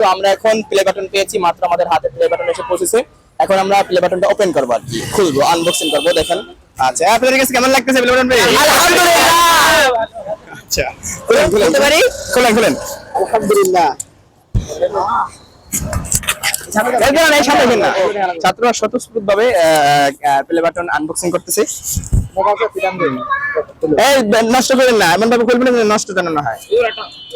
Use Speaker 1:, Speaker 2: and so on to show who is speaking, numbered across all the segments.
Speaker 1: তো আমরা এখন প্লে বাটন পেয়েছি মাত্র আমাদের হাতে প্লে বাটন এসে পৌঁছেছে। এখন আমরা প্লে বাটনটা ওপেন করব আর কি খুলবো আনবক্সিং করব দেখেন। আচ্ছা আপনাদের কাছে কেমন লাগতেছে প্লে বাটন পেয়ে? আচ্ছা খুলেন খুলেন। খুলেন খুলেন।
Speaker 2: আলহামদুলিল্লাহ।
Speaker 1: এই ধরেন, এই সামনে দিন না। ছাত্ররা স্বতঃস্ফূর্ত ভাবে প্লে বাটন আনবক্সিং করতেছে। নষ্ট করেন না এমন ভাবে খুলবেন নষ্ট যেন না হয়।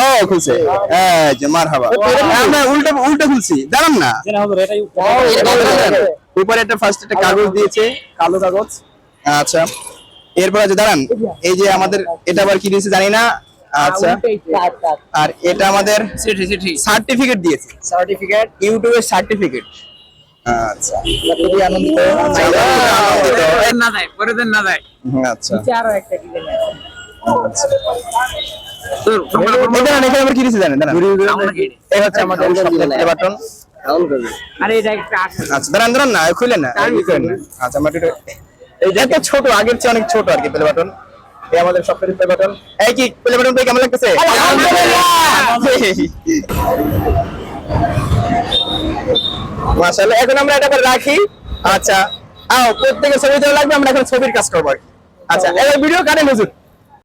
Speaker 1: ও খুলছে। এই যে মারহাবা। আমরা উল্টো উল্টো খুলছি। দাঁড়ান না। উপরে একটা ফার্স্ট একটা কাগজ দিয়েছে কালো কাগজ। আচ্ছা। এরপর আছে দাঁড়ান। এই যে আমাদের এটা আবার কি দিয়েছে জানি না। আচ্ছা। আর এটা আমাদের সার্টিফিকেট দিয়েছে।
Speaker 2: সার্টিফিকেট
Speaker 1: ইউটিউবের সার্টিফিকেট আচ্ছা।
Speaker 2: খুবই আনন্দিত।
Speaker 1: আচ্ছা। আচ্ছা। এই দাঁড়ান, কি জানেন? এই হচ্ছে আমাদের। আচ্ছা দাঁড়ান দাঁড়ান না না আচ্ছা আমার এটা এই ছোট আগের চেয়ে অনেক ছোট আর কি প্লে বাটন এই আমাদের প্লে বাটন এই কি প্লে বাটন পেয়ে কেমন লাগতেছে? মাশাআল্লাহ এখন আমরা এটা করে রাখি। আচ্ছা আও প্রত্যেকের ছবি তোলা লাগবে আমরা এখন ছবির কাজ করব। আচ্ছা এবার ভিডিও কানে মজুদ।